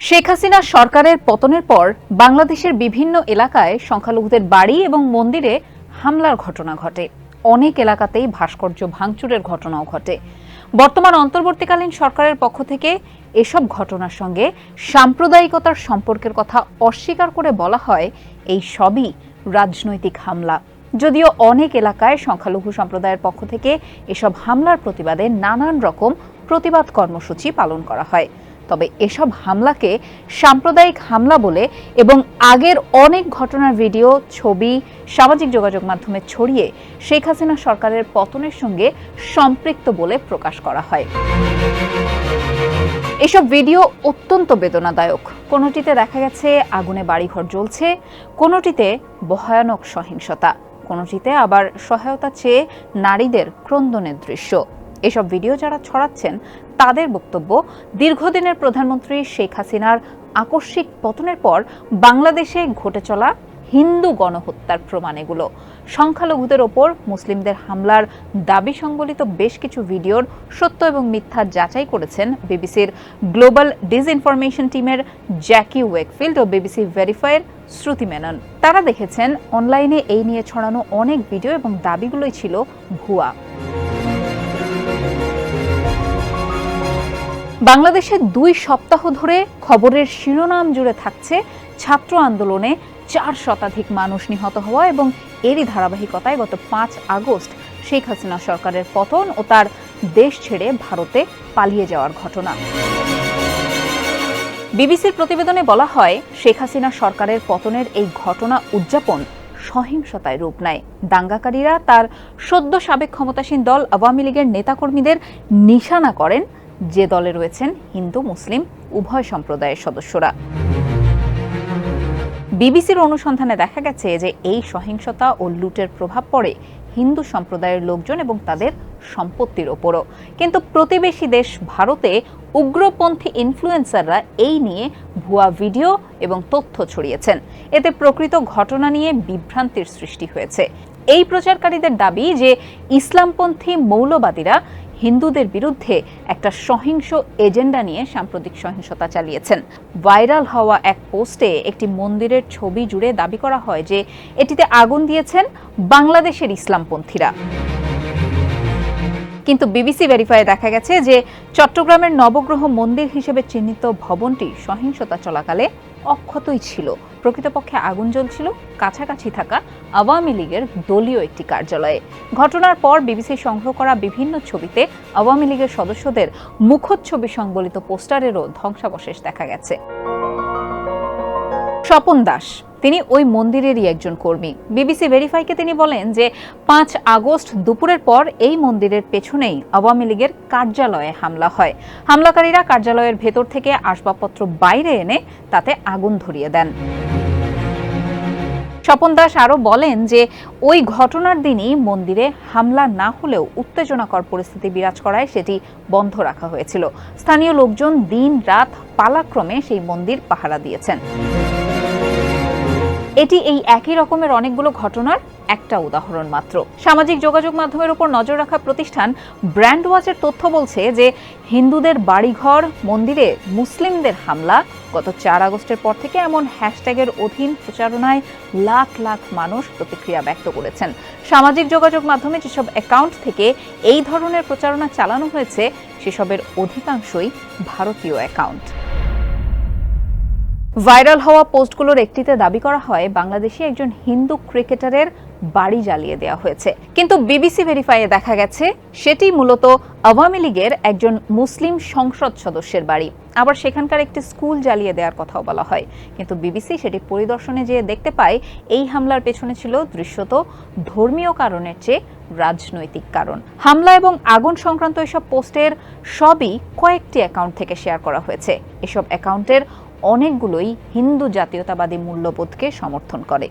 শেখ হাসিনা সরকারের পতনের পর বাংলাদেশের বিভিন্ন এলাকায় সংখ্যালঘুদের বাড়ি এবং মন্দিরে হামলার ঘটনা ঘটে। অনেক এলাকাতেই ভাস্কর্য ভাঙচুরের ঘটনাও ঘটে। বর্তমান অন্তর্বর্তীকালীন সরকারের পক্ষ থেকে এসব ঘটনার সঙ্গে সাম্প্রদায়িকতার সম্পর্কের কথা অস্বীকার করে বলা হয়, এই সবই রাজনৈতিক হামলা। যদিও অনেক এলাকায় সংখ্যালঘু সম্প্রদায়ের পক্ষ থেকে এসব হামলার প্রতিবাদে নানান রকম প্রতিবাদ কর্মসূচি পালন করা হয়। তবে এসব হামলাকে সাম্প্রদায়িক হামলা বলে এবং আগের অনেক ঘটনার ভিডিও, ছবি, সামাজিক যোগাযোগ মাধ্যমে ছড়িয়ে শেখ হাসিনা সরকারের পতনের সঙ্গে সম্পৃক্ত বলে প্রকাশ করা হয়। এসব ভিডিও অত্যন্ত বেদনাদায়ক। কোনোটিতে দেখা গেছে আগুনে বাড়িঘর জ্বলছে, কোনোটিতে ভয়ানক সহিংসতা, কোনোটিতে আবার সহায়তা চেয়ে নারীদের ক্রন্দনের দৃশ্য। এসব ভিডিও যারা ছড়াচ্ছেন, তাদের বক্তব্য, দীর্ঘদিনের প্রধানমন্ত্রী শেখ হাসিনার আকস্মিক পতনের পর বাংলাদেশে ঘটে চলা হিন্দু গণহত্যার প্রমাণ এগুলো। সংখ্যালঘুদের ওপর মুসলিমদের হামলার দাবি সংবলিত বেশ কিছু ভিডিওর সত্য এবং মিথ্যা যাচাই করেছেন বিবিসির গ্লোবাল ডিসইনফরমেশন টিমের জ্যাকি ওয়েকফিল্ড ও বিবিসি ভেরিফায়ার শ্রুতি মেনন। তারা দেখেছেন, অনলাইনে এই নিয়ে ছড়ানো অনেক ভিডিও এবং দাবিগুলোই ছিল ভুয়া। বাংলাদেশে দুই সপ্তাহ ধরে খবরের শিরোনাম জুড়ে থাকছে ছাত্র আন্দোলনে চার শতাধিক মানুষ নিহত হওয়া এবং এরই ধারাবাহিকতায় গত পাঁচ আগস্ট শেখ হাসিনা সরকারের পতন ও তার দেশ ছেড়ে ভারতে পালিয়ে যাওয়ার ঘটনা। বিবিসির প্রতিবেদনে বলা হয়, শেখ হাসিনা সরকারের পতনের এই ঘটনা উদযাপন সহিংসতায় রূপ নেয়। দাঙ্গাকারীরা তার সদ্য সাবেক ক্ষমতাসীন দল আওয়ামী লীগের নেতাকর্মীদের নিশানা করেন যে দলে রয়েছেন হিন্দু, মুসলিম, উভয় সম্প্রদায়ের সদস্যরা। বিবিসির অনুসন্ধানে দেখা গেছে যে এই সহিংসতা ও লুটের প্রভাব পড়ে হিন্দু সম্প্রদায়ের লোকজন এবং তাদের সম্পত্তির ওপরও। কিন্তু প্রতিবেশী দেশ ভারতে উগ্রপন্থী ইনফ্লুয়েন্সাররা এই নিয়ে ভুয়া ভিডিও এবং তথ্য ছড়িয়েছেন। এতে প্রকৃত ঘটনা নিয়ে বিভ্রান্তির সৃষ্টি হয়েছে। এই প্রচারকারীদের দাবি যে ইসলামপন্থী মৌলবাদীরা হিন্দুদের বিরুদ্ধে একটা সহিংস এজেন্ডা নিয়ে সাম্প্রতিক সহিংসতা চালিয়েছেন। ভাইরাল হওয়া এক পোস্টে একটি মন্দিরের ছবি জুড়ে দাবি করা হয় যে এটিতে আগুন দিয়েছেন বাংলাদেশের ইসলামপন্থীরা। কিন্তু বিবিসি ভেরিফাই দেখা গেছে যে চট্টগ্রামের নবগ্রহ মন্দির হিসেবে চিহ্নিত ভবনটি সহিংসতা চলাকালে অক্ষতই ছিল। প্রকৃতপক্ষে আগুন জ্বলছিল, কাছাকাছি থাকা আওয়ামী লীগের দলীয় একটি কার্যালয়ে। ঘটনার পর বিবিসি সংগ্রহ করা বিভিন্ন ছবিতে আওয়ামী লীগের সদস্যদের মুখচ্ছবি সংবলিত পোস্টারেরও ধ্বংসাবশেষ দেখা গেছে। স্বপন দাস, তিনি ওই মন্দিরেরই একজন কর্মী। বিবিসি ভেরিফাইকে তিনি বলেন যে, পাঁচ আগস্ট দুপুরের পর এই মন্দিরের পেছনেই আওয়ামী লীগের কার্যালয়ে হামলা হয়। হামলাকারীরা কার্যালয়ের ভেতর থেকে আসবাবপত্র বাইরে এনে তাতে আগুন ধরিয়ে দেন। স্বপন দাস আরও বলেন যে ওই ঘটনার দিনই মন্দিরে হামলা না হলেও উত্তেজনাকর পরিস্থিতি বিরাজ করায় সেটি বন্ধ রাখা হয়েছিল। স্থানীয় লোকজন দিন রাত পালাক্রমে সেই মন্দির পাহারা দিয়েছেন। এটি এই একই রকমের অনেকগুলো ঘটনার একটা উদাহরণ মাত্র। সামাজিক যোগাযোগ মাধ্যমের উপর নজর রাখা প্রতিষ্ঠান ব্র্যান্ড ওয়াচের তথ্য বলছে যে, হিন্দুদের বাড়িঘর, মন্দিরে মুসলিমদের হামলা। গত চার আগস্টের পর থেকে এমন হ্যাশট্যাগের অধীন প্রচারণায় লাখ লাখ মানুষ প্রতিক্রিয়া ব্যক্ত করেছেন। সামাজিক যোগাযোগ মাধ্যমে যেসব অ্যাকাউন্ট থেকে এই ধরনের প্রচারণা চালানো হয়েছে, সেসবের অধিকাংশই ভারতীয় অ্যাকাউন্ট। ভাইরাল হওয়া পোস্টগুলোর একটিতে দাবি করা হয়, বাংলাদেশি একজন হিন্দু ক্রিকেটারের বাড়ি জ্বালিয়ে দেওয়া হয়েছে। কিন্তু বিবিসি ভেরিফাইয়ে দেখা গেছে, সেটি মূলত আওয়ামী লীগের একজন মুসলিম সংসদ সদস্যের বাড়ি। আবার সেখানকার একটি স্কুল জ্বালিয়ে দেওয়ার কথাও বলা হয়। কিন্তু বিবিসি সেটি পরিদর্শনে যেয়ে দেখতে পায়, এই হামলার পেছনে ছিল দৃশ্যত ধর্মীয় কারণের চেয়ে রাজনৈতিক কারণ। হামলা এবং আগুন সংক্রান্ত এসব পোস্টের সবই কয়েকটি অ্যাকাউন্ট থেকে শেয়ার করা হয়েছে। এসব অ্যাকাউন্টের অনেকগুলোই হিন্দু জাতীয়তাবাদী মূল্যবোধকে সমর্থন করে।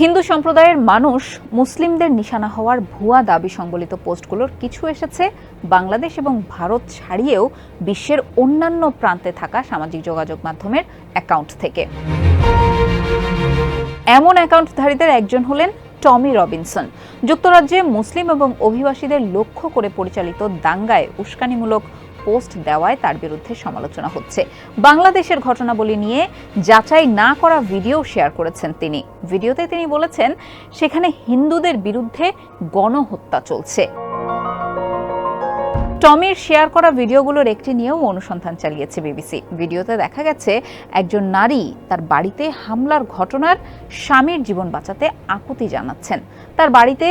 হিন্দু সম্প্রদায়ের মানুষ মুসলিমদের নিশানা হওয়ার ভুয়া দাবি সংবলিত পোস্টগুলোর কিছু এসেছে। বাংলাদেশ এবং ভারত ছাড়িয়েও বিশ্বের অন্যান্য প্রান্তে থাকা সামাজিক যোগাযোগ মাধ্যমের অ্যাকাউন্ট থেকে। এমন অ্যাকাউন্টধারীদের একজন হলেন টমি রবিনসন। যুক্তরাজ্যে মুসলিম এবং অভিবাসীদের লক্ষ্য করে পরিচালিত দাঙ্গায় উস্কানিমূলক পোস্ট দেওয়ায় তার বিরুদ্ধে সমালোচনা হচ্ছে। বাংলাদেশের ঘটনাবলী নিয়ে যাচাই না করা ভিডিও শেয়ার করেছেন তিনি। ভিডিওতে তিনি বলেছেন, সেখানে হিন্দুদের বিরুদ্ধে গণহত্যা চলছে। টমির শেয়ার করা ভিডিওগুলোর একটি নিয়েও অনুসন্ধান চালিয়েছে বিবিসি। ভিডিওতে দেখা গেছে, একজন নারী তার বাড়িতে হামলার ঘটনার স্বামীর জীবন বাঁচাতে আকুতি জানাচ্ছেন। তার বাড়িতে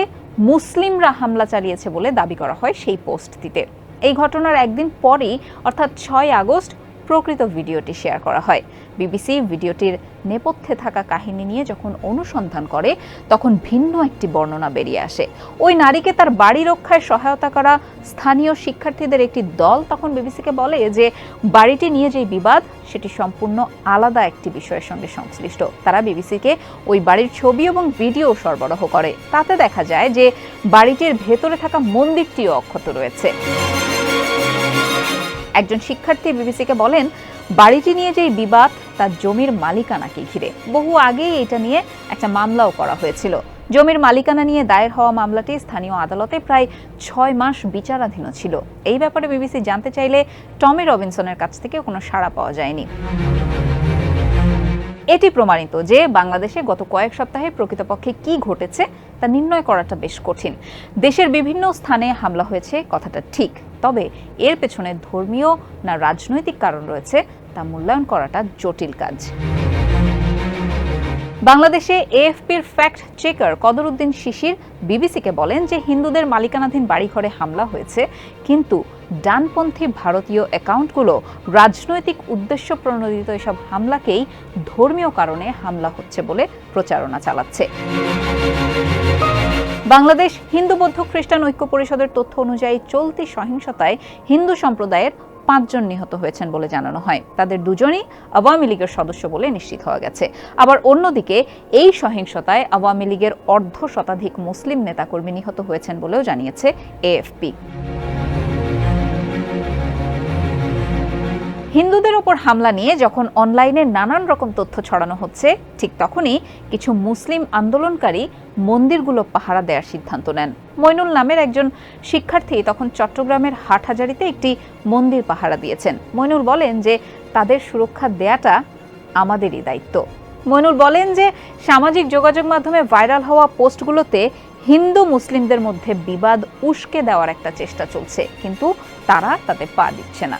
মুসলিমরা হামলা চালিয়েছে বলে দাবি করা হয় সেই পোস্টটিতে। এই ঘটনার একদিন পরই, অর্থাৎ ছয় আগস্ট, প্রকৃত ভিডিওটি শেয়ার করা হয়। বিবিসি ভিডিওটির নেপথ্যে থাকা কাহিনী নিয়ে যখন অনুসন্ধান করে, তখন ভিন্ন একটি বর্ণনা বেরিয়ে আসে। ওই নারীকে তার বাড়ি রক্ষায় সহায়তা করা স্থানীয় শিক্ষার্থীদের একটি দল তখন বিবিসিকে বলে যে, বাড়িটি নিয়ে যে বিবাদ, সেটি সম্পূর্ণ আলাদা একটি বিষয়ের সঙ্গে সংশ্লিষ্ট। তারা বিবিসিকে ওই বাড়ির ছবি এবং ভিডিও সরবরাহ করে। তাতে দেখা যায় যে, বাড়িটির ভেতরে থাকা মন্দিরটিও অক্ষত রয়েছে। একজন শিক্ষার্থী বিবিসিকে বলেন, বাড়িটি নিয়ে যেই বিবাদ, তার জমির মালিকানাকে ঘিরে। বহু আগেই এটা নিয়ে একটা মামলাও করা হয়েছিল। জমির মালিকানা নিয়ে দায়ের হওয়া মামলাটি স্থানীয় আদালতে প্রায় ছয় মাস বিচারাধীন ছিল। এই ব্যাপারে বিবিসি জানতে চাইলে টমি রবিনসনের কাছ থেকে কোনো সাড়া পাওয়া যায়নি। এটি প্রমাণিত যে বাংলাদেশে গত কয়েক সপ্তাহে প্রকৃতপক্ষে কি ঘটেছে তা নির্ণয় করাটা বেশ কঠিন। দেশের বিভিন্ন স্থানে হামলা হয়েছে, কথাটা ঠিক। তবে এর পেছনে ধর্মীয় না রাজনৈতিক কারণ রয়েছে, তা মূল্যায়ন করাটা জটিল কাজ। বাংলাদেশে এএফপির ফ্যাক্ট চেকার কদরউদ্দিন শিশির বিবিসিকে বলেন যে হিন্দুদের মালিকানাধীন বাড়িঘরে হামলা হয়েছে, কিন্তু ডানপন্থী ভারতীয় অ্যাকাউন্টগুলো রাজনৈতিক উদ্দেশ্য প্রণোদিত এসব হামলাকেই ধর্মীয় কারণে হামলা হচ্ছে বলে প্রচারণা চালাচ্ছে। বাংলাদেশ হিন্দু বৌদ্ধ খ্রিস্টান ঐক্য পরিষদের তথ্য অনুযায়ী চলতি সহিংসতায় হিন্দু সম্প্রদায়ের পাঁচজন নিহত হয়েছেন বলে জানানো হয়। তাদের দুজনই আওয়ামী লীগের সদস্য বলে নিশ্চিত হওয়া গেছে। আবার অন্যদিকে, এই সহিংসতায় আওয়ামী লীগের অর্ধ শতাধিক মুসলিম নেতাকর্মী নিহত হয়েছেন বলেও জানিয়েছে এএফপি। হিন্দুদের ওপর হামলা নিয়ে যখন অনলাইনে নানান রকম তথ্য ছড়ানো হচ্ছে, ঠিক তখনই কিছু মুসলিম আন্দোলনকারী মন্দিরগুলো পাহারা দেওয়ার সিদ্ধান্ত নেন। মইনুল নামের একজন শিক্ষার্থী তখন চট্টগ্রামের হাটহাজারিতে একটি মন্দির পাহারা দিয়েছেন। মইনুল বলেন যে, তাদের সুরক্ষা দেয়াটা আমাদেরই দায়িত্ব। মইনুল বলেন যে, সামাজিক যোগাযোগ মাধ্যমে ভাইরাল হওয়া পোস্টগুলোতে হিন্দু মুসলিমদের মধ্যে বিবাদ উস্কে দেওয়ার একটা চেষ্টা চলছে, কিন্তু তারা তাতে পা দিচ্ছে না।